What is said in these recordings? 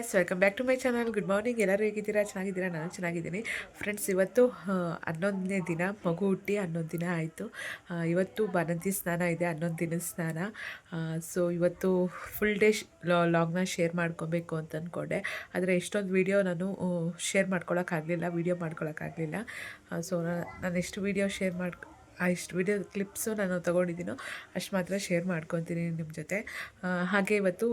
Guys welcome back to my channel good morning ಎಲ್ಲರೂ ಹೇಗಿದ್ದೀರಾ? ಚೆನ್ನಾಗಿದ್ದೀರಾ? ನಾನು ಚೆನ್ನಾಗಿದ್ದೀನಿ. ಫ್ರೆಂಡ್ಸ್ ಇವತ್ತು ಹನ್ನೊಂದನೇ ದಿನ, ಮಗು ಹುಟ್ಟಿ ಹನ್ನೊಂದು ದಿನ ಆಯಿತು. ಇವತ್ತು ಬಾನಂತಿ ಸ್ನಾನ ಇದೆ, ಹನ್ನೊಂದು ದಿನದ ಸ್ನಾನ. ಸೊ ಇವತ್ತು ಫುಲ್ ಡೇ ಲಾಗ್ನ ಶೇರ್ ಮಾಡ್ಕೊಬೇಕು ಅಂತ ಅಂದ್ಕೊಂಡೆ ಆದರೆ ಎಷ್ಟೊಂದು ವೀಡಿಯೋ ನಾನು ಶೇರ್ ಮಾಡ್ಕೊಳಕ್ಕಾಗಲಿಲ್ಲ ವೀಡಿಯೋ ಮಾಡ್ಕೊಳಕ್ಕಾಗಲಿಲ್ಲ. ಸೊ ನಾನು ಎಷ್ಟು ವೀಡಿಯೋ ಶೇರ್ ಆ, ಇಷ್ಟು ವಿಡಿಯೋ ಕ್ಲಿಪ್ಸು ನಾನು ತೊಗೊಂಡಿದ್ದೀನೋ ಅಷ್ಟು ಮಾತ್ರ ಶೇರ್ ಮಾಡ್ಕೊತೀನಿ ನಿಮ್ಮ ಜೊತೆ. ಹಾಗೆ ಇವತ್ತು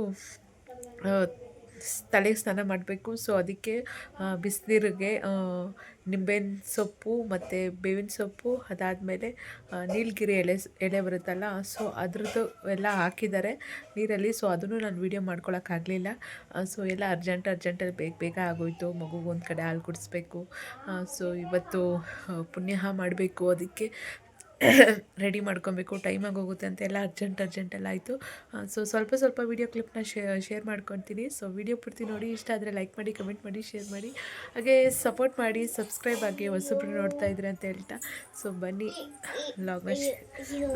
ತಲೆಗೆ ಸ್ನಾನ ಮಾಡಬೇಕು. ಸೊ ಅದಕ್ಕೆ ಬಿಸಿನೀರಿಗೆ ನಿಂಬೆಹಣ್ಣು ಸೊಪ್ಪು ಮತ್ತು ಬೇವಿನ ಸೊಪ್ಪು, ಅದಾದಮೇಲೆ ನೀಲಗಿರಿ ಎಳೆ ಎಲೆ ಬರುತ್ತಲ್ಲ ಸೊ ಅದ್ರದ್ದು ಎಲ್ಲ ಹಾಕಿದ್ದಾರೆ ನೀರಲ್ಲಿ. ಸೊ ಅದನ್ನು ನಾನು ವೀಡಿಯೋ ಮಾಡ್ಕೊಳಕ್ಕಾಗಲಿಲ್ಲ. ಸೊ ಎಲ್ಲ ಅರ್ಜೆಂಟ್ ಅರ್ಜೆಂಟಲ್ಲಿ ಬೇಗ ಬೇಗ ಆಗೋಯ್ತು. ಮಗುಗೆ ಒಂದು ಕಡೆ ಹಾಲು ಕುಡಿಸ್ಬೇಕು. ಸೊ ಇವತ್ತು ಪುಣ್ಯಹ ಮಾಡಬೇಕು. ಅದಕ್ಕೆ ರೆಡಿ ಮಾಡ್ಕೊಬೇಕು ಟೈಮ್ ಆಗೋಗುತ್ತೆ ಅಂತ ಎಲ್ಲ ಅರ್ಜೆಂಟ್ ಅರ್ಜೆಂಟೆಲ್ಲ ಆಯಿತು. ಸೊ ಸ್ವಲ್ಪ ಸ್ವಲ್ಪ ವೀಡಿಯೋ ಕ್ಲಿಪ್ನ ಶೇರ್ ಮಾಡ್ಕೊತೀನಿ. ಸೊ ವಿಡಿಯೋ ಪೂರ್ತಿ ನೋಡಿ, ಇಷ್ಟ ಆದರೆ ಲೈಕ್ ಮಾಡಿ ಕಮೆಂಟ್ ಮಾಡಿ ಶೇರ್ ಮಾಡಿ. ಹಾಗೆ ಸಪೋರ್ಟ್ ಮಾಡಿ ಸಬ್ಸ್ಕ್ರೈಬ್ ಆಗಿ ಹೊಸಬ್ರು ನೋಡ್ತಾ ಇದ್ರೆ ಅಂತ ಹೇಳ್ತಾ. ಸೊ ಬನ್ನಿ ಲಾಗ್ನ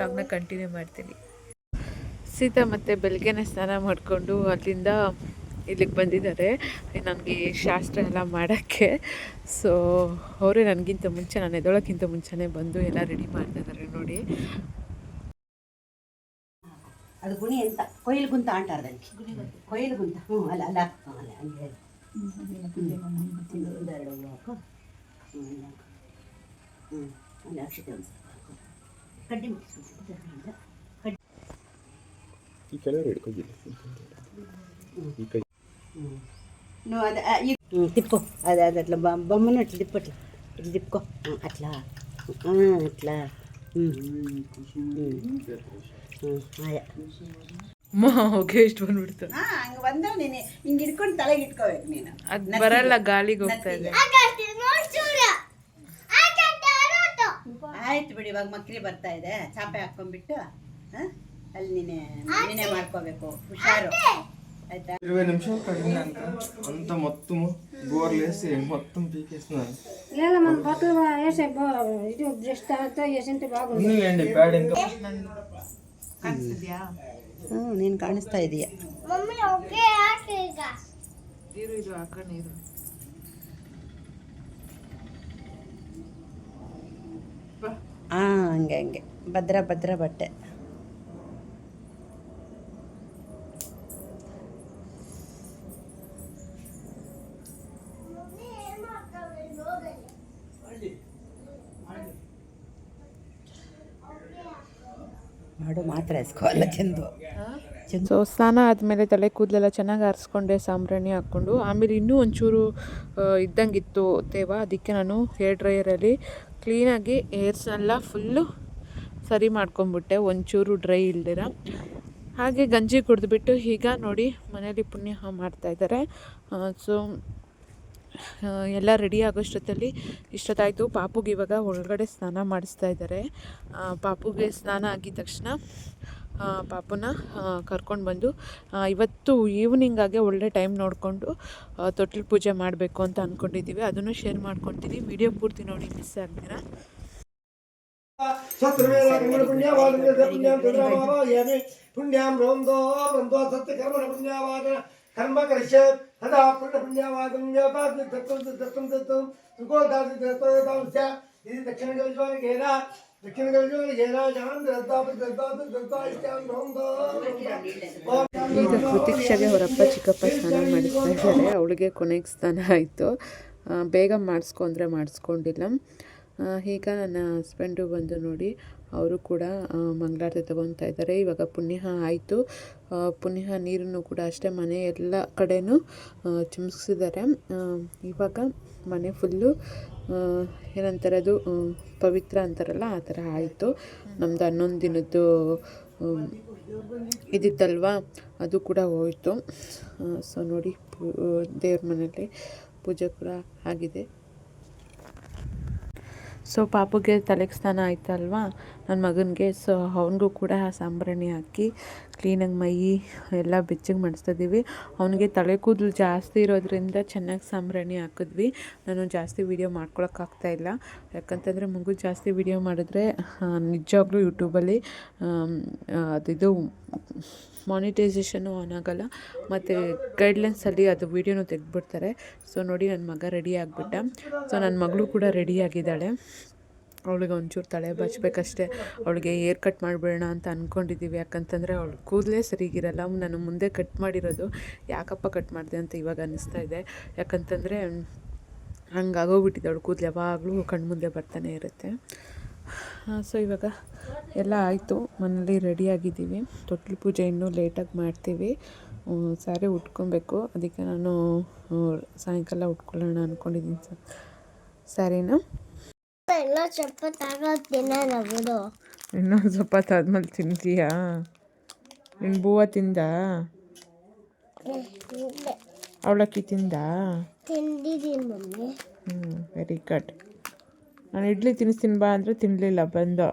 ಲಾಗ್ನ ಕಂಟಿನ್ಯೂ ಮಾಡ್ತೀನಿ. ಸೀತಾ ಮತ್ತು ಬೆಳಗ್ಗೆನೇ ಸ್ನಾನ ಮಾಡಿಕೊಂಡು ಅಲ್ಲಿಂದ ಇಲ್ಲಿಗೆ ಬಂದಿದ್ದಾರೆ. ನನಗೆ ಶಾಸ್ತ್ರ ಎಲ್ಲ ಮಾಡೋಕ್ಕೆ. ಸೊ ಅವರೇ ನನಗಿಂತ ಮುಂಚೆ ನಾನು ಎದ್ದೊಳಕ್ಕಿಂತ ಮುಂಚೆನೇ ಬಂದು ಎಲ್ಲ ರೆಡಿ ಮಾಡ್ತಾಯಿದ್ದಾರೆ ನೋಡಿ. ಅದು ಗುಣಿ ಅಂತ. ಕೊಯ್ಲು ಗುಂತ ಅಂಟಾರ ಕೊಯ್ಲು ಗುಂತ. ಹ್ಞೂ ಅಲ್ಲ ಅಲ್ಲ. ಅಕ್ಷತೆ ಒಂದು ಕಡ್ಡಿ ಕಡ್ಡಿ ಈ ಕೆಳಗಡೆ ಹಿಡ್ಕೊಂಡಿಲ್ಲ ಈ ಕೈ ಹ್ಞೂ ನೋ ಅದು అది అది అట్లా ತಿಪ್ಪು అట్లా తిప్పు అట్లా ఇట్లా తిప్పుకో అట్లా అట్లా ಎಷ್ಟು ಬಂದ್ಬಿಡ್ತು. ಹಾ ಹಂಗ ಬಂದವ್ ನೀನು. ಹಿಂಗೆ ಹಿಡ್ಕೊಂಡು ತಲೆಗೆ ಇಟ್ಕೋಬೇಕು ನೀನು. ಅದು ಬರಲ್ಲ ಗಾಳಿಗೆ ಹೋಗ್ತಾ ಇದೆ. ಆಯ್ತು ಬಿಡಿ ಇವಾಗ ಮಕ್ರಿ ಬರ್ತಾ ಇದೆ. ಚಾಪೆ ಹಾಕೊಂಡ್ಬಿಟ್ಟು ಹಾ? ಅಲ್ಲಿ ನೀನೆ ನೀನೆ ಮಾಡ್ಕೋಬೇಕು. ಹುಷಾರು. ಆಯ್ತಾ ఇరవై నిమిషాలు కడిగినాక అంత మొత్తం గోర్లేసి మొత్తం పీకేస్తున్నారు ಇಲ್ಲ మన బట్టలు వేసే ఇది బ్రష్ తో వేసింటే బాగుంది ఉందిలేండి ప్యాడ్ ఇంకా ಕಾಣಿಸ್ತಿದ್ಯಾ ಹ್ಞೂ ನೀನು ಕಾಣಿಸ್ತಾ ಇದೀಯ ನೀರು ಇದು ಹಾಕ ನೀರು ಹಾಂ ಹಂಗೆ ಹಂಗೆ ಭದ್ರ ಭದ್ರ ಬಟ್ಟೆ ಮಾತ್ರ ಎಸ್ಕೋಲ್ಲ ಸೊ ಸ್ನಾನ ಆದಮೇಲೆ ತಲೆ ಕೂದಲೆಲ್ಲ ಚೆನ್ನಾಗಿ ಆರಿಸ್ಕೊಂಡೆ ಸಾಂಬ್ರಾಣಿ ಹಾಕ್ಕೊಂಡು. ಆಮೇಲೆ ಇನ್ನೂ ಒಂಚೂರು ಇದ್ದಂಗಿತ್ತು ತೇವ. ಅದಕ್ಕೆ ನಾನು ಹೇರ್ ಡ್ರೈಯರಲ್ಲಿ ಕ್ಲೀನಾಗಿ ಹೇರ್ಸ್ನೆಲ್ಲ ಫುಲ್ಲು ಸರಿ ಮಾಡ್ಕೊಂಬಿಟ್ಟೆ. ಒಂಚೂರು ಡ್ರೈ ಇಲ್ದಿರ. ಹಾಗೆ ಗಂಜಿ ಕುಡಿದ್ಬಿಟ್ಟು ಈಗ ನೋಡಿ ಮನೇಲಿ ಪುಣ್ಯ ಮಾಡ್ತಾಯಿದ್ದಾರೆ ಸೊ ಎಲ್ಲ ರೆಡಿ ಆಗೋಷ್ಟೊತ್ತಲ್ಲಿ ಇಷ್ಟೊತ್ತಾಯಿತು. ಪಾಪುಗೆ ಇವಾಗ ಒಳಗಡೆ ಸ್ನಾನ ಮಾಡಿಸ್ತಾ ಇದ್ದಾರೆ. ಪಾಪುಗೆ ಸ್ನಾನ ಆಗಿದ ತಕ್ಷಣ ಪಾಪುನ ಕರ್ಕೊಂಡು ಬಂದು ಇವತ್ತು ಈವ್ನಿಂಗಾಗೆ ಒಳ್ಳೆ ಟೈಮ್ ನೋಡಿಕೊಂಡು ತೊಟ್ಟಿಲು ಪೂಜೆ ಮಾಡಬೇಕು ಅಂತ ಅಂದ್ಕೊಂಡಿದ್ದೀವಿ ಅದನ್ನು ಶೇರ್ ಮಾಡ್ಕೊತೀನಿ. ವಿಡಿಯೋ ಪೂರ್ತಿ ನೋಡಿ ಮಿಸ್ ಆಗ್ತೀರಾ? ಪುಣ್ಯಾಂ ರೋಂದೋ ರೋಂದೋ ಸತ್ಯ ಕರ್ಮ ಪುಣ್ಯವಾದ ಕರ್ಮ ಕರಿಷ್ಯ तदा पुण्य पुण्यावादं योगादि दत्तं दत्तं दत्तं सुखोदादि दत्तदांस्य इति दक्षिणगविजोगेन दक्षिणगविजोगेन जानं दत्तापि दत्तापि दत्ता इत्यां रोन्दो ಈಗ ಕೃತಿಕ್ಷಗೆ ಅವರಪ್ಪ ಚಿಕ್ಕಪ್ಪ ಸ್ನಾನ ಮಾಡಿಸ್ತಾ ಇದ್ದಾರೆ ಅವಳಿಗೆ ಕೊನೆಗೆ ಸ್ನಾನ ಆಯಿತು ಬೇಗ ಮಾಡಿಸ್ಕೊ ಅಂದರೆ ಮಾಡಿಸ್ಕೊಂಡಿಲ್ಲ ಆ, ಈಗ ನನ್ನ ಹಸ್ಬೆಂಡು ಬಂದು ನೋಡಿ ಅವರು ಕೂಡ ಆ, ಮಂಗಳಾರತಿ ತಗೊತಾ ಇದ್ದಾರೆ ಇವಾಗ ಪುಣ್ಯ ಆಯಿತು ಪುಣ್ಯ ನೀರನ್ನು ಕೂಡ ಅಷ್ಟೇ ಮನೆ ಎಲ್ಲ ಕಡೆಯೂ ಆ, ಚಿಮ್ಸಿದ್ದಾರೆ ಇವಾಗ ಮನೆ ಫುಲ್ಲು ಏನಂತಾರೆ ಅದು ಪವಿತ್ರ ಅಂತಾರಲ್ಲ ಆ ಥರ ಆಯಿತು. ನಮ್ಮದು ಹನ್ನೊಂದು ದಿನದ್ದು ಇದಿತ್ತಲ್ವಾ ಅದು ಕೂಡ ಹೋಯಿತು. ಸೊ ನೋಡಿ ದೇವ್ರ ಮನೇಲಿ ಪೂಜೆ ಕೂಡ ಆಗಿದೆ. ಸೊ ಪಾಪುಗೆ ತಲೆಗೆ ಸ್ನಾನ ಆಯ್ತಲ್ವಾ? ನನ್ನ ಮಗನಿಗೆ ಸೊ ಅವನಿಗೂ ಕೂಡ ಸಾಂಬ್ರಾಣಿ ಹಾಕಿ ಕ್ಲೀನಾಗಿ ಮೈ ಎಲ್ಲ ಬೆಚ್ಚಗೆ ಮಾಡಿಸ್ತಿದ್ದೀವಿ ಅವನಿಗೆ ತಲೆ ಕೂದಲು ಜಾಸ್ತಿ ಇರೋದ್ರಿಂದ ಚೆನ್ನಾಗಿ ಸಾಂಬ್ರಾಣಿ ಹಾಕಿದ್ವಿ. ನಾನು ಜಾಸ್ತಿ ವೀಡಿಯೋ ಮಾಡ್ಕೊಳಕ್ಕಾಗ್ತಾ ಇಲ್ಲ. ಯಾಕಂತಂದರೆ ಮಗು ಜಾಸ್ತಿ ವೀಡಿಯೋ ಮಾಡಿದ್ರೆ ನಿಜವಾಗ್ಲೂ ಯೂಟ್ಯೂಬಲ್ಲಿ ಅದಿದು ಮಾನಿಟೈಸೇಷನ್ನು ಆನ್ ಆಗಲ್ಲ ಮತ್ತು ಗೈಡ್ಲೈನ್ಸಲ್ಲಿ ಅದು ವೀಡಿಯೋನು ತೆಗೆದ್ಬಿಡ್ತಾರೆ. ಸೊ ನೋಡಿ ನನ್ನ ಮಗ ರೆಡಿ ಆಗಿಬಿಟ್ಟ. ಸೊ ನನ್ನ ಮಗಳು ಕೂಡ ರೆಡಿ ಆಗಿದ್ದಾಳೆ. ಅವಳಿಗೆ ಒಂಚೂರು ತಲೆ ಬಚ್ಚಬೇಕಷ್ಟೇ ಅವಳಿಗೆ ಏರ್ ಕಟ್ ಮಾಡಿಬಿಡೋಣ ಅಂತ ಅಂದ್ಕೊಂಡಿದ್ದೀವಿ ಯಾಕಂತಂದರೆ ಅವಳು ಕೂದಲೇ ಸರಿಗಿರಲ್ಲ. ನಾನು ಮುಂದೆ ಕಟ್ ಮಾಡಿರೋದು. ಯಾಕಪ್ಪ ಕಟ್ ಮಾಡಿದೆ ಅಂತ ಇವಾಗ ಅನ್ನಿಸ್ತಾ ಇದೆ. ಯಾಕಂತಂದರೆ ಹಂಗಾಗೋಗ್ಬಿಟ್ಟಿದೆ ಅವಳು ಕೂದಲು. ಯಾವಾಗಲೂ ಕಣ್ಮುಂದೆ ಬರ್ತಾನೆ ಇರುತ್ತೆ. ಸೊ ಇವಾಗ ಎಲ್ಲ ಆಯಿತು. ಮನೇಲಿ ರೆಡಿಯಾಗಿದ್ದೀವಿ ತೊಟ್ಲು ಪೂಜೆ ಇನ್ನೂ ಲೇಟಾಗಿ ಮಾಡ್ತೀವಿ. ಸ್ಯಾರಿ ಉಟ್ಕೊಬೇಕು. ಅದಕ್ಕೆ ನಾನು ಸಾಯಂಕಾಲ ಉಟ್ಕೊಳ್ಳೋಣ ಅಂದ್ಕೊಂಡಿದ್ದೀನಿ ಸರ್ ಸ್ಯಾರಿನ ಇನ್ನೊಂದು ಸ್ವಲ್ಪ ಆದ್ಮೇಲೆ ತಿಂತೀಯಾ? ನಿನ್ನ ಬೂವ ತಿಂದ? ಅವಳಕ್ಕಿ ತಿಂದ? ತಿಂದಿದ್ದೀನಿ ಮಮ್ಮಿ. ಹ್ಞೂ ವೆರಿ ಗುಡ್ ನಾನು ಇಡ್ಲಿ ತಿನ್ನಿಸ್ತೀನಿ ಬಾ ಅಂದರೆ ತಿನ್ನಲಿಲ್ಲ ಬಂದು.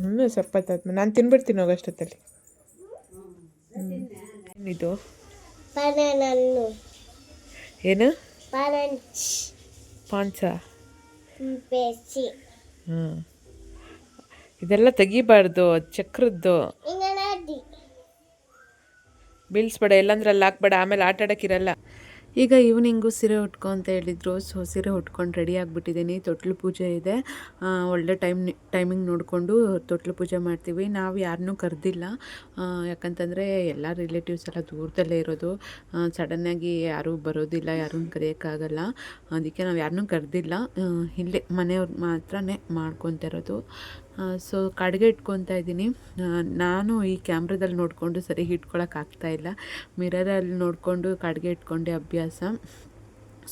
ಹ್ಞೂ ಸಪ್ಪತ್ತಾದ್ಮೇಲೆ ನಾನು ತಿನ್ಬಿಡ್ತೀನಿ ಹೋಗೋಷ್ಟೊತ್ತಲ್ಲಿ ಇದು? ಏನು? ಪಾಂಚ ಹ್ಞೂ ಇದೆಲ್ಲ ತೆಗಿಬಾರ್ದು ಚಕ್ರದ್ದು. ಬೀಳ್ಸ್ಬೇಡ ಎಲ್ಲಂದ್ರೆ ಅಲ್ಲಿ ಹಾಕ್ಬೇಡ, ಆಮೇಲೆ ಆಟ ಆಡೋಕ್ಕಿರಲ್ಲ ಈಗ ಈವ್ನಿಂಗು ಸೀರೆ ಉಟ್ಕೊ ಅಂತ ಹೇಳಿದ್ರು. ಸೊ, ಸೀರೆ ಉಟ್ಕೊಂಡು ರೆಡಿ ಆಗಿಬಿಟ್ಟಿದ್ದೀನಿ. ತೊಟ್ಲು ಪೂಜೆ ಇದೆ. ಒಳ್ಳೆ ಟೈಮ್ ಟೈಮಿಂಗ್ ನೋಡಿಕೊಂಡು ತೊಟ್ಲು ಪೂಜೆ ಮಾಡ್ತೀವಿ. ನಾವು ಯಾರನ್ನೂ ಕರೆದಿಲ್ಲ. ಯಾಕಂತಂದರೆ ಎಲ್ಲ ರಿಲೇಟಿವ್ಸ್ ಎಲ್ಲ ದೂರದಲ್ಲೇ ಇರೋದು. ಸಡನ್ನಾಗಿ ಯಾರೂ ಬರೋದಿಲ್ಲ ಯಾರನ್ನೂ ಕರೆಯೋಕ್ಕಾಗಲ್ಲ. ಅದಕ್ಕೆ ನಾವು ಯಾರನ್ನೂ ಕರೆದಿಲ್ಲ. ಇಲ್ಲೇ ಮನೆಯವ್ರು ಮಾತ್ರನೇ ಮಾಡ್ಕೊತಾ ಇರೋದು ಸೊ ಕಡೆಗೆ ಇಟ್ಕೊತಾ ಇದ್ದೀನಿ. ನಾನು ಈ ಕ್ಯಾಮ್ರಾದಲ್ಲಿ ನೋಡಿಕೊಂಡು ಸರಿ ಇಟ್ಕೊಳಕ್ಕೆ ಇಲ್ಲ. ಮಿರರಲ್ಲಿ ನೋಡಿಕೊಂಡು ಕಡೆಗೆ ಇಟ್ಕೊಂಡೆ ಅಭ್ಯಾಸ.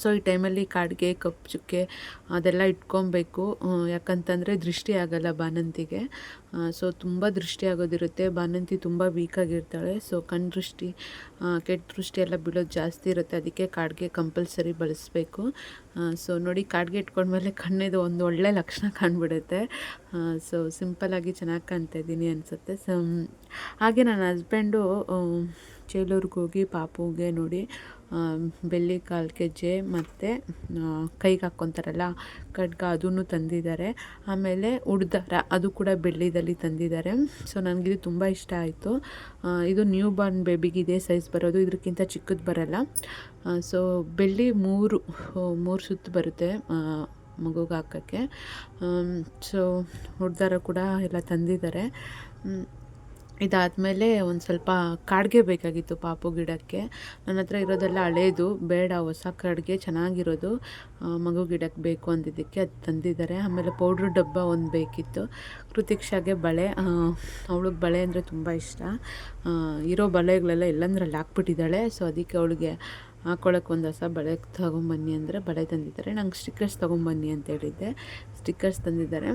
ಸೊ, ಈ ಟೈಮಲ್ಲಿ ಕಾಡಿಗೆ ಕಪ್ಪು ಚುಕ್ಕೆ ಅದೆಲ್ಲ ಇಟ್ಕೊಬೇಕು. ಯಾಕಂತಂದರೆ ದೃಷ್ಟಿ ಆಗಲ್ಲ ಬಾಣಂತಿಗೆ ಸೊ, ತುಂಬ ದೃಷ್ಟಿ ಆಗೋದಿರುತ್ತೆ. ಬಾಣಂತಿ ತುಂಬ ವೀಕಾಗಿರ್ತಾಳೆ ಸೊ, ಕಣ್ ದೃಷ್ಟಿ ಕೆಟ್ಟ ದೃಷ್ಟಿ ಎಲ್ಲ ಬೀಳೋದು ಜಾಸ್ತಿ ಇರುತ್ತೆ. ಅದಕ್ಕೆ ಕಾಡಿಗೆ ಕಂಪಲ್ಸರಿ ಬಳಸಬೇಕು. ಸೊ, ನೋಡಿ, ಕಾಡಿಗೆ ಇಟ್ಕೊಂಡ್ಮೇಲೆ ಕಣ್ಣಿದು ಒಂದು ಒಳ್ಳೆ ಲಕ್ಷಣ ಕಾಣ್ಬಿಡುತ್ತೆ. ಸೊ ಸಿಂಪಲ್ಲಾಗಿ ಚೆನ್ನಾಗಿ ಕಾಣ್ತಾ ಇದ್ದೀನಿ ಅನಿಸುತ್ತೆ. ಸೊ ಹಾಗೆ ನನ್ನ ಹಸ್ಬೆಂಡು ಚೇಲೂರಿಗೆ ಹೋಗಿ ಪಾಪುಗೆ ನೋಡಿ ಬೆಳ್ಳಿ ಕಾಲು ಗೆಜ್ಜೆ ಮತ್ತು ಕೈಗೆ ಹಾಕ್ಕೊತಾರಲ್ಲ ಖಡ್ಗ ಅದನ್ನು ತಂದಿದ್ದಾರೆ. ಆಮೇಲೆ ಉಡ್ದಾರ ಅದು ಕೂಡ ಬೆಳ್ಳಿದಲ್ಲಿ ತಂದಿದ್ದಾರೆ. ಸೊ, ನನಗಿದು ತುಂಬ ಇಷ್ಟ ಆಯಿತು. ಇದು ನ್ಯೂ ಬಾರ್ನ್ ಬೇಬಿಗೆ ಇದೇ ಸೈಜ್ ಬರೋದು ಇದಕ್ಕಿಂತ ಚಿಕ್ಕದು ಬರಲ್ಲ. ಸೊ, ಬೆಳ್ಳಿ ಮೂರು ಮೂರು ಸುತ್ತು ಬರುತ್ತೆ ಮಗುಗೆ ಹಾಕೋಕ್ಕೆ. ಸೊ, ಉಡ್ದಾರ ಕೂಡ ಎಲ್ಲ ತಂದಿದ್ದಾರೆ. ಇದಾದಮೇಲೆ ಒಂದು ಸ್ವಲ್ಪ ಕಾಡಿಗೆ ಬೇಕಾಗಿತ್ತು ಪಾಪು ಗಿಡಕ್ಕೆ. ನನ್ನ ಹತ್ರ ಇರೋದೆಲ್ಲ ಹಳೇದು, ಬೇಡ, ಹೊಸ ಕಾಡಿಗೆ ಚೆನ್ನಾಗಿರೋದು. ಮಗು ಗಿಡಕ್ಕೆ ಬೇಕು ಅಂದಿದ್ದಕ್ಕೆ ಅದು ತಂದಿದ್ದಾರೆ. ಆಮೇಲೆ ಪೌಡ್ರ್ ಡಬ್ಬ ಒಂದು ಬೇಕಿತ್ತು. ಕೃತಿಕ್ಷಾಗೆ ಬಳೆ ಅವಳಿಗೆ ಬಳೆ ಅಂದರೆ ತುಂಬ ಇಷ್ಟ. ಇರೋ ಬಳೆಗಳೆಲ್ಲ ಎಲ್ಲಂದ್ರಲ್ಲಿ ಹಾಕ್ಬಿಟ್ಟಿದ್ದಾಳೆ. ಸೊ ಅದಕ್ಕೆ ಅವಳಿಗೆ ಹಾಕ್ಕೊಳಕ್ಕೆ ಒಂದು ಹೊಸ ಬಳೆ ತೊಗೊಂಬನ್ನಿ ಅಂದರೆ ಬಳೆ ತಂದಿದ್ದಾರೆ. ನಂಗೆ ಸ್ಟಿಕ್ಕರ್ಸ್ ತೊಗೊಂಬನ್ನಿ ಅಂತ ಹೇಳಿದ್ದೆ. ಸ್ಟಿಕ್ಕರ್ಸ್ ತಂದಿದ್ದಾರೆ.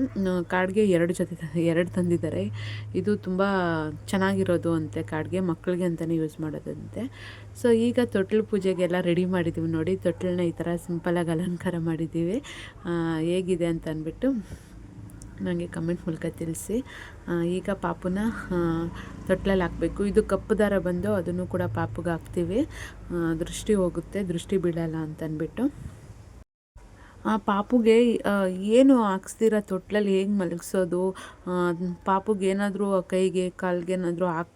ಕಾರ್ಡ್ಗೆ ಎರಡು ಜೊತೆ ಎರಡು ತಂದಿದ್ದಾರೆ. ಇದು ತುಂಬ ಚೆನ್ನಾಗಿರೋದು ಅಂತೆ ಕಾರ್ಡ್ಗೆ ಮಕ್ಕಳಿಗೆ ಅಂತಲೇ ಯೂಸ್ ಮಾಡೋದಂತೆ. ಸೊ ಈಗ ತೊಟ್ಲು ಪೂಜೆಗೆಲ್ಲ ರೆಡಿ ಮಾಡಿದ್ದೀವಿ ನೋಡಿ. ತೊಟ್ಲನ್ನ ಈ ಥರ ಸಿಂಪಲಾಗಿ ಅಲಂಕಾರ ಮಾಡಿದ್ದೀವಿ ಹೇಗಿದೆ ಅಂತ ಅಂದ್ಬಿಟ್ಟು ನನಗೆ ಕಮೆಂಟ್ ಮೂಲಕ ತಿಳಿಸಿ. ಈಗ ಪಾಪುನ ತೊಟ್ಲಲ್ಲಿ ಹಾಕಬೇಕು. ಇದು ಕಪ್ಪು ದಾರ ಬಂದು ಅದನ್ನು ಕೂಡ ಪಾಪುಗೆ ಹಾಕ್ತೀವಿ. ದೃಷ್ಟಿ ಹೋಗುತ್ತೆ, ದೃಷ್ಟಿ ಬೀಳಲ್ಲ ಅಂತ ಅಂದ್ಬಿಟ್ಟು ಆ, ಪಾಪುಗೆ ಏನು ಹಾಕ್ಸ್ದಿರ ತೊಟ್ಲಲ್ಲಿ? ಹೇಗೆ ಮಲಗಿಸೋದು? ಪಾಪುಗೆ ಏನಾದರೂ ಕೈಗೆ, ಕಾಲಿಗೆ ಏನಾದರೂ ಹಾಕ್ಬೇಕಲ್ವಾ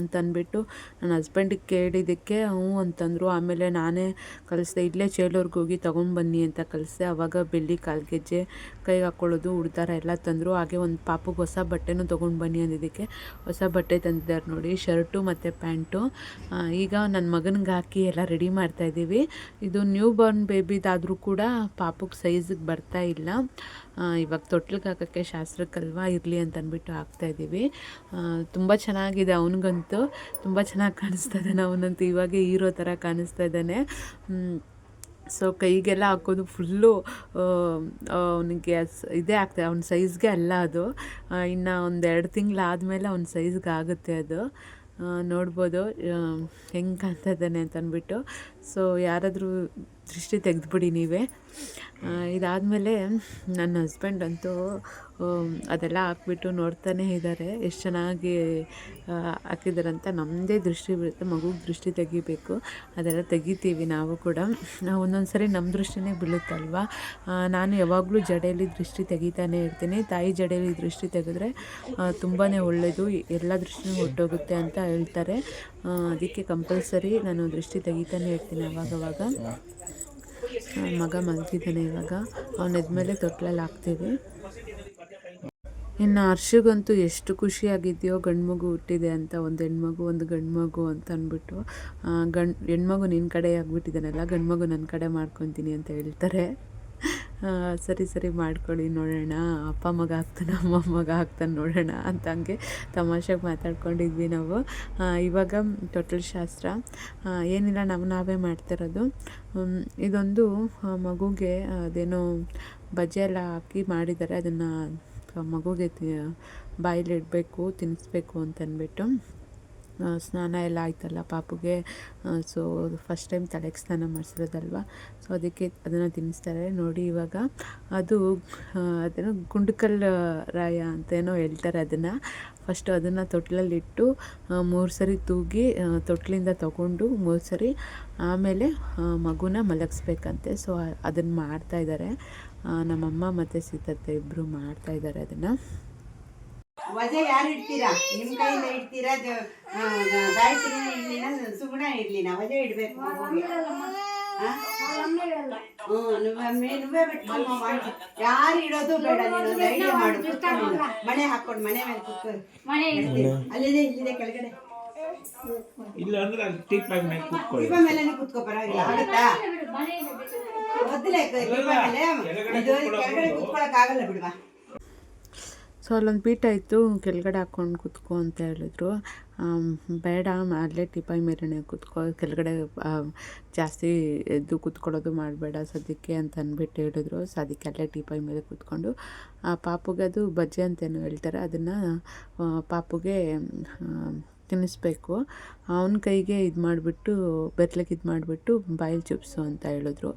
ಅಂತ ಅಂದ್ಬಿಟ್ಟು ನನ್ನ ಹಸ್ಬೆಂಡಿಗೆ ಕೇಳಿದ್ದಕ್ಕೆ, ಹ್ಞೂ ಅಂತಂದರು. ಆಮೇಲೆ ನಾನೇ ಕಲಿಸ್ದೆ ಇಲ್ಲೇ ಚೇಲೂರ್ಗೆ ಹೋಗಿ ತೊಗೊಂಬನ್ನಿ ಅಂತ ಕಲಿಸ್ದೆ ಆವಾಗ ಬೆಳ್ಳಿ ಕಾಲ್ಗೆಜ್ಜೆ ಕೈಗೆ ಹಾಕ್ಕೊಳ್ಳೋದು ಉಡ್ತಾರ ಎಲ್ಲ ತಂದರು. ಹಾಗೆ ಒಂದು ಪಾಪಗೆ ಹೊಸ ಬಟ್ಟೆನೂ ತೊಗೊಂಡು ಬನ್ನಿ ಅಂದಿದ್ದಕ್ಕೆ. ಹೊಸ ಬಟ್ಟೆ ತಂದಿದ್ದಾರೆ ನೋಡಿ, ಶರ್ಟು ಮತ್ತು ಪ್ಯಾಂಟು. ಈಗ ನನ್ನ ಮಗನಿಗೆ ಹಾಕಿ ಎಲ್ಲ ರೆಡಿ ಮಾಡ್ತಾಯಿದ್ದೀವಿ ಇದು ನ್ಯೂ ಬಾರ್ನ್ ಬೇಬಿದಾದರೂ ಕೂಡ ಪಾಪಕ್ಕೆ ಸೈಜಿಗೆ ಬರ್ತಾ ಇಲ್ಲ. ಇವಾಗ ತೊಟ್ಲಿಗೆ ಹಾಕೋಕ್ಕೆ ಶಾಸ್ತ್ರಕ್ಕಲ್ವಾ ಇರಲಿ ಅಂತ ಅಂದ್ಬಿಟ್ಟು ಹಾಕ್ತಾಯಿದ್ದೀವಿ ತುಂಬ ಚೆನ್ನಾಗಿದೆ ಅವನಿಗಂತೂ. ತುಂಬ ಚೆನ್ನಾಗಿ ಕಾಣಿಸ್ತಾ ಇದ್ದಾನೆ ಅವನಂತೂ. ಇವಾಗ ಹೀರೋ ಥರ ಕಾಣಿಸ್ತಾ ಇದ್ದಾನೆ. ಸೊ ಕೈಗೆಲ್ಲ ಹಾಕೋದು ಫುಲ್ಲು ಅವನಿಗೆ ಇದೇ ಆಗ್ತದೆ ಅವ್ನ ಸೈಜ್ಗೆ ಅಲ್ಲ ಅದು. ಇನ್ನು ಒಂದು ಎರಡು ತಿಂಗಳಾದಮೇಲೆ ಅವ್ನ ಸೈಜ್ಗೆ ಆಗುತ್ತೆ ಅದು. ನೋಡ್ಬೋದು ಹೆಂಗೆ ಕಾಣ್ತಾ ಇದ್ದಾನೆ ಅಂತ ಅಂದ್ಬಿಟ್ಟು. ಸೊ ಯಾರಾದರೂ ದೃಷ್ಟಿ ತೆಗೆದುಬಿಡಿ ನೀವೇ. ಇದಾದಮೇಲೆ ನನ್ನ ಹಸ್ಬೆಂಡ್ ಅಂತೂ ಅದೆಲ್ಲ ಹಾಕ್ಬಿಟ್ಟು ನೋಡ್ತಾನೇ ಇದ್ದಾರೆ ಎಷ್ಟು ಚೆನ್ನಾಗಿ ಹಾಕಿದಾರಂತ ನಮ್ಮದೇ ದೃಷ್ಟಿ ಬೀಳುತ್ತೆ. ಮಗುಗೆ ದೃಷ್ಟಿ ತೆಗಿಬೇಕು. ಅದೆಲ್ಲ ತೆಗಿತೀವಿ ನಾವು ಕೂಡ. ಒಂದೊಂದು ಸರಿ ನಮ್ಮ ದೃಷ್ಟಿನೇ ಬೀಳುತ್ತಲ್ವ? ನಾನು ಯಾವಾಗಲೂ ಜಡೆಯಲ್ಲಿ ದೃಷ್ಟಿ ತೆಗಿತಾನೆ ಇರ್ತೀನಿ. ತಾಯಿ ಜಡೆಯಲ್ಲಿ ದೃಷ್ಟಿ ತೆಗೆದ್ರೆ ತುಂಬಾ ಒಳ್ಳೆಯದು ಎಲ್ಲ ದೃಷ್ಟಿನೂ ಹೊಟ್ಟೋಗುತ್ತೆ ಅಂತ ಹೇಳ್ತಾರೆ. ಅದಕ್ಕೆ ಕಂಪಲ್ಸರಿ ನಾನು ದೃಷ್ಟಿ ತೆಗಿತಾನೆ ಇರ್ತೀನಿ ಅವಾಗವಾಗ. ಆ, ಮಗ ಮಲಗಿದ್ದಾನೆ ಇವಾಗ. ಅವನ ಎದ್ಮೇಲೆ ತೊಟ್ಲಲ್ಲಿ ಹಾಕ್ತೀವಿ. ಇನ್ನು ಹರ್ಷಗಂತೂ ಎಷ್ಟು ಖುಷಿಯಾಗಿದೆಯೋ ಗಂಡು ಮಗು ಹುಟ್ಟಿದೆ ಅಂತ, ಒಂದು ಹೆಣ್ಮಗು, ಒಂದು ಗಂಡು ಮಗು ಅಂತ ಅಂದ್ಬಿಟ್ಟು ಗಂಡು, ಹೆಣ್ಮಗು ನಿನ್ನ ಕಡೆ ಆಗಿಬಿಟ್ಟಿದ್ದಾನಲ್ಲ, ಗಂಡು ಮಗು ನನ್ನ ಕಡೆ ಮಾಡ್ಕೊತೀನಿ ಅಂತ ಹೇಳ್ತಾರೆ. ಸರಿ ಸರಿ ಮಾಡ್ಕೊಳ್ಳಿ ನೋಡೋಣ. ಅಪ್ಪ ಮಗ ಆಗ್ತಾನೆ ಅಮ್ಮ ಮಗ ಆಗ್ತಾನೆ ನೋಡೋಣ ಅಂತ ಹಂಗೆ ತಮಾಷೆಗೆ ಮಾತಾಡ್ಕೊಂಡಿದ್ವಿ ನಾವು. ಇವಾಗ ಟೋಟಲ್ ಶಾಸ್ತ್ರ. ಏನಿಲ್ಲ ನಾವು ನಾವೇ ಮಾಡ್ತಿರೋದು ಇದೊಂದು ಮಗುಗೆ ಅದೇನೋ ಬಜ್ಜೆ ಎಲ್ಲ ಹಾಕಿ ಮಾಡಿದ್ದಾರೆ. ಅದನ್ನು ಮಗುಗೆ ಬಾಯಲ್ಲಿ ಇಡಬೇಕು ತಿನ್ನಿಸ್ಬೇಕು ಅಂತಂದ್ಬಿಟ್ಟು ಆ, ಸ್ನಾನ ಎಲ್ಲ ಆಯ್ತಲ್ಲ ಪಾಪುಗೆ? ಸೊ ಫಸ್ಟ್ ಟೈಮ್ ತಲೆಗೆ ಸ್ನಾನ ಮಾಡಿಸಿರೋದಲ್ವ? ಸೊ ಅದಕ್ಕೆ ಅದನ್ನು ತಿನ್ನಿಸ್ತಾರೆ. ನೋಡಿ, ಇವಾಗ ಅದು ಅದೇನೋ ಗುಂಡ್ಕಲ್ ರಾಯ ಅಂತೇನೋ ಹೇಳ್ತಾರೆ ಅದನ್ನು. ಫಸ್ಟು ಅದನ್ನು ತೊಟ್ಲಲ್ಲಿಟ್ಟು ಮೂರು ಸರಿ ತೂಗಿ ತೊಟ್ಲಿಂದ ತಗೊಂಡು ಮೂರು ಸರಿ ಆಮೇಲೆ ಮಗುನ ಮಲಗಿಸ್ಬೇಕಂತೆ. ಸೊ ಅದನ್ನು ಮಾಡ್ತಾಯಿದ್ದಾರೆ ನಮ್ಮಮ್ಮ ಮತ್ತು ಸೀತತ್ತೆ ಇಬ್ಬರು ಮಾಡ್ತಾಯಿದ್ದಾರೆ ಅದನ್ನು. ವಜೆ ಯಾರು ಇಡ್ತೀರಾ? ನಿಮ್ಮ ಕೈಯಿಂದ ಇಡ್ತೀರಾ? ಗಾಯತ್ರಿ ಇಡ್ಲಿನ ಸುಗುಣ ಇಡ್ಲಿನ? ವಜೆ ಇಡ್ಬೇಕು. ಯಾರು ಇಡೋದು ಬೇಡ ನೀನು ಧೈರ್ಯ ಮಾಡು. ಮಣೆ ಹಾಕೊಂಡು ಮನೆ ಮೇಲೆ ಕೂತ್ಕೊ. ಅಲ್ಲಿದೆ ಇಲ್ಲಿದೆ ಕೆಳಗಡೆ. ಇಲ್ಲ ಅಂದ್ರೆ ಅಲ್ಲಿ ಟೀಪ್ ಮೇಲೆ ಕೂತ್ಕೊ ದೀಪ ಮೇಲೆನೆ ಕೂತ್ಕೊ ಪರವಾಗಿಲ್ಲ. ಆಗುತ್ತಾ? ಮೊದಲೇ ದೀಪ ಮೇಲೆ ಇದು ಕೆಳಗಡೆ ಕೂತ್ಕೊಳಕ್ ಆಗಲ್ಲ ಬಿಡುವ. ಸೊ, ಅಲ್ಲೊಂದು ಪೀಠ ಇತ್ತು, ಕೆಳಗಡೆ ಹಾಕ್ಕೊಂಡು ಕೂತ್ಕೋ ಅಂತ ಹೇಳಿದ್ರು. ಬೇಡ, ಅಲ್ಲೇ ಟಿಪಾಯಿ ಮೇಲೇ ಕೂತ್ಕೋ, ಕೆಳಗಡೆ ಜಾಸ್ತಿ ಎದ್ದು ಕುತ್ಕೊಳ್ಳೋದು ಮಾಡಬೇಡ ಸದ್ಯಕ್ಕೆ ಅಂತ ಅಂದ್ಬಿಟ್ಟು ಹೇಳಿದ್ರು. ಸೊ, ಅದಕ್ಕೆ ಅಲ್ಲೇ ಟಿಪಾಯಿ ಮೇಲೆ ಕೂತ್ಕೊಂಡು, ಆ, ಪಾಪುಗೆ ಅದು ಬಜ್ಜೆ ಅಂತೇನು ಹೇಳ್ತಾರೆ, ಅದನ್ನು ಪಾಪುಗೆ ತಿನ್ನಿಸ್ಬೇಕು. ಅವನ ಕೈಗೆ ಇದು ಮಾಡಿಬಿಟ್ಟು ಬೆತ್ತಲಿಗೆ ಇದು ಮಾಡಿಬಿಟ್ಟು ಬಾಯಲ್ಲಿ ಚುಪ್ಸು ಅಂತ ಹೇಳಿದ್ರು.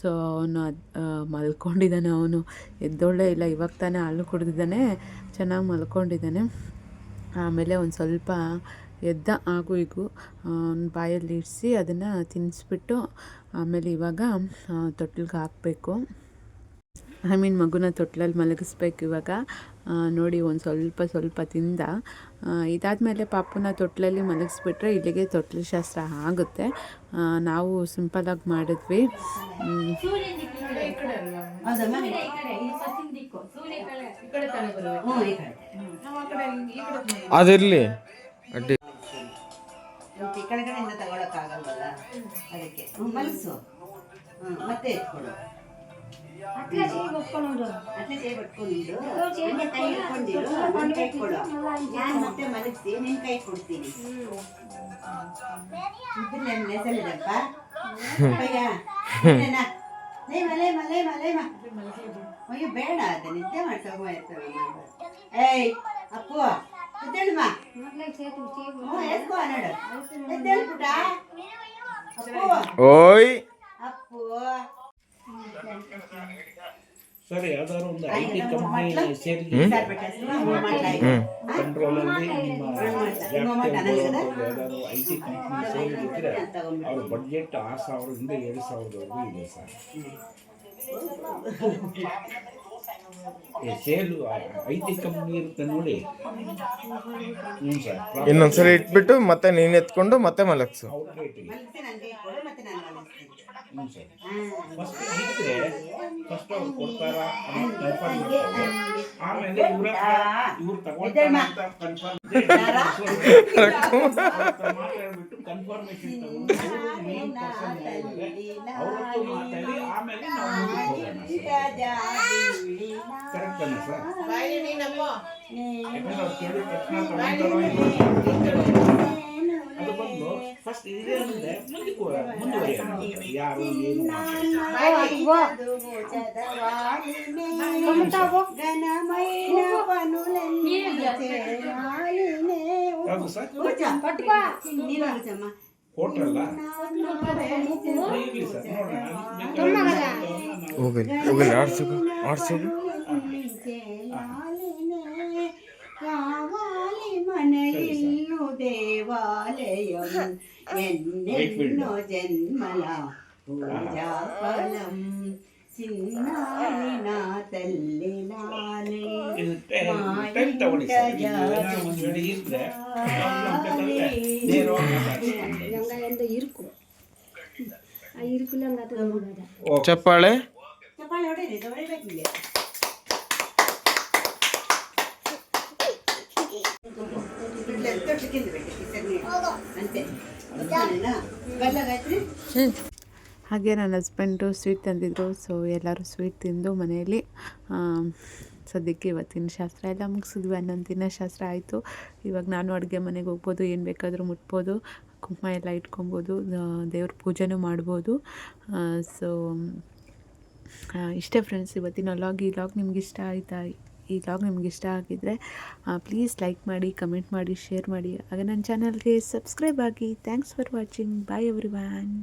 ಸೊ ಅವನು ಅದು ಮಲ್ಕೊಂಡಿದ್ದಾನೆ ಅವನು. ಎದ್ದೊಳ್ಳೆ, ಇಲ್ಲ, ಇವಾಗ ತಾನೇ ಹಾಲು ಕುಡಿದಿದ್ದಾನೆ. ಚೆನ್ನಾಗಿ ಮಲ್ಕೊಂಡಿದ್ದಾನೆ. ಆಮೇಲೆ ಒಂದು ಸ್ವಲ್ಪ ಎದ್ದ ಆಗು ಈಗೂ ಬಾಯಲ್ಲಿ ಇಡಿಸಿ ಅದನ್ನು ತಿನ್ನಿಸ್ಬಿಟ್ಟು ಆಮೇಲೆ ಇವಾಗ ತೊಟ್ಲಿಗೆ ಹಾಕಬೇಕು. ಐ ಮೀನ್ ಮಗುನ ತೊಟ್ಲಲ್ಲಿ ಮಲಗಿಸ್ಬೇಕು ಇವಾಗ. ನೋಡಿ ಒಂದು ಸ್ವಲ್ಪ ಸ್ವಲ್ಪ ತಿಂದ. ಇದಾದಮೇಲೆ ಪಾಪುನ ತೊಟ್ಲಲ್ಲಿ ಮಲಗಿಸ್ಬಿಟ್ರೆ ಇಲ್ಲಿಗೆ ತೊಟ್ಲು ಶಾಸ್ತ್ರ ಆಗುತ್ತೆ. ನಾವು ಸಿಂಪಲಾಗಿ ಮಾಡಿದ್ವಿ. ಅದಿರಲಿ. ಅಡ್ಡಿ. ಮತ್ತೆ ಈ ಕೆಳಗಡೆಯಿಂದ ತಗೊಳಕ್ಕಾಗಲ್ವಲ್ಲ? ಅದಕ್ಕೆ. ಹ್ಞೂ ಮಲಗಿಸು. ಅಟ್ಲೆ ಕೈ ಬಟ್ಕೊಂಡಿರು. ಹಂಗೆ ಕೈ ಹಿಡ್ಕೊಂಡಿರು ನನ್ನ ಕೈ ಕೊಡು. ನಾನು ಮತ್ತೆ ಮಲಗಿಸಿ ನಿನ್ನ ಕೈ ಕೊಡ್ತೀನಿ. ಇದ್ರಲ್ಲ ನೆಸಲಿದಪ್ಪ ಅಯ್ಯ ಇಲ್ಲೇನಾ? ಮಲೆ ಲೇಮ ಲೇಮ ಅಯ್ಯೋ ಬೇಡ ಅದು ನಿದ್ದೆ ಮಾಡ್ಸೋಗೋ ಇರ್ತವೆ ಏಯ್ ಅಪ್ಪು ಎದ್ದೇಳಮ್ಮ ಎತ್ಕೋ ನೋಡು. ಎದ್ದೇಳು ಪುಟ್ಟ ಅಪ್ಪು. ಓಯ್. ಅಪ್ಪು. ಸರಿ ಯಾವ್ದಾದ್ರು ಒಂದು ಐ ಟಿ ಕಂಪ್ನಿ ಸೇರಿ ಕಂಟ್ರೋಲ್ ಅಲ್ಲಿ ನಿಮ್ಮ ಯಾವ್ದಾದ್ರು ಐ ಟಿ ಕಂಪ್ನಿ ಸೇರಿದ್ರೆ ಅವ್ರ ಬಡ್ಜೆಟ್ ಆರು ಸಾವಿರದಿಂದ ಏಳು ಸಾವಿರದವರೆಗೂ ಇದೆ sir. Sale I T company ಇರುತ್ತೆ ನೋಡಿ. ಹ್ಞೂ ಸರ್. ಇನ್ನೊಂದ್ಸರಿ ಇಟ್ಬಿಟ್ಟು ಮತ್ತೆ ನೀನು ಎತ್ಕೊಂಡು ಮತ್ತೆ ಮಲಗ್ಸು. ಹ್ಞೂ ಸರ್. ಫಸ್ಟ್ ಇದ್ರೆ ಫಸ್ಟ್ ಅವ್ರು ಕೊಡ್ತಾರ ಕನ್ಫರ್ಮ್ ಮಾಡ್ತಾರೆ. ಆಮೇಲೆ ಇವ್ರ ಇವ್ರು ತಗೊಳ್ತಾರ ಅಂತ ಕನ್ಫರ್ಮ್ ಮಾತಾಡ್ಬಿಟ್ಟು ಕನ್ಫರ್ಮೇಶನ್ ತಗೊಂಡು ಮೇನ್ ಪರ್ಸನ್ ಯಾರಿದ್ದಾರೆ ಅವ್ರದ್ದು ಮಾತಾಡಿ ಆಮೇಲೆ ನಾವು ಮುಂದಕ್ಕೆ ಹೋಗೋಣ ಕರೆಕ್ಟ್ ಅಲ್ಲ ಸರ್ ಯಾಕಂದ್ರೆ ಅವ್ರು ಕೇಳಿದ ತಕ್ಷಣ ತಗೊಂತಾರೋ ಇಲ್ವೋ ಅಂತ ಹೇಳಿ. ಅದು ಬಂದು ಫಸ್ಟ್ ಇದೆ ಅಂದ್ರೆ ಮುಂದಕ್ಕೆ ಹೋಗೋಣ, ಮುಂದುವರಿಯೋಣ ಯಾರು ಏನು ಅಂತ. ಯಾವುದು ಸರ್ ನೀನು ಮಲಗಿಸಮ್ಮ ಕೊಟ್ರಲ್ಲ ಇರ್ಲಿ ಸರ್ ನೋಡೋಣ ಹೋಗಲಿ ಹೋಗಲಿ ಆಡ್ಸೋದು ಆಡ್ಸೋದು కావాలి మన ఇల్లు దేవాలయం ఎన్నెన్నో జన్మల పూజా ఫలం చిన్నారి ಟೈಮ್ ತಗೊಳ್ಳಿ ಸರ್ ಇದು ಒಂದು ವೇಳೆ ಇದ್ರೆ ನೇರವಾಗಿ ಮಾತಾಡ್ತೀನಿ. வெங்காயம் இருக்கும் இருக்குல்ல அந்த ಓಕೆ. ಚಪ್ಪಾಳೆ ಚಪ್ಪಾಳೆ ಹೊಡೆಯಿರಿ ಹೊಡಿಬೇಕಿಲ್ಲ ಅಂತೆ ಗಲ್ಲಗಾಯ್ತ್ರಿ ಹಾಗೆ ನನ್ನ ಹಸ್ಬೆಂಡು ಸ್ವೀಟ್ ತಂದಿದ್ರು ಸೊ ಎಲ್ಲರೂ ಸ್ವೀಟ್ ತಿಂದು ಮನೆಯಲ್ಲಿ ಆಮ್, ಸದ್ಯಕ್ಕೆ ಇವತ್ತಿನ ಶಾಸ್ತ್ರ ಎಲ್ಲ ಮುಗಿಸಿದ್ವಿ. ಹನ್ನೊಂದು ದಿನ ಶಾಸ್ತ್ರ ಆಯಿತು. ಇವಾಗ ನಾನು ಅಡುಗೆ ಮನೆಗೆ ಹೋಗ್ಬೋದು, ಏನು ಬೇಕಾದರೂ ಮುಟ್ಬೋದು, ಕುಂಕುಮ ಎಲ್ಲ ಇಟ್ಕೊಬೋದು ದೇವ್ರ ಪೂಜೆನೂ ಮಾಡ್ಬೋದು. ಸೊ ಇಷ್ಟೇ ಫ್ರೆಂಡ್ಸ್ ಇವತ್ತಿನ ಲಾಗ್ ಈ ಲಾಗ್ ನಿಮ್ಗೆ ಇಷ್ಟ ಆಯಿತಾ? ಈ ಲಾಗ್ ನಿಮ್ಗೆ ಇಷ್ಟ ಆಗಿದ್ದರೆ ಪ್ಲೀಸ್ ಲೈಕ್ ಮಾಡಿ ಕಮೆಂಟ್ ಮಾಡಿ ಶೇರ್ ಮಾಡಿ. ಹಾಗೆ ನನ್ನ ಚಾನಲ್ಗೆ ಸಬ್ಸ್ಕ್ರೈಬ್ ಆಗಿ. Thanks for watching bye everyone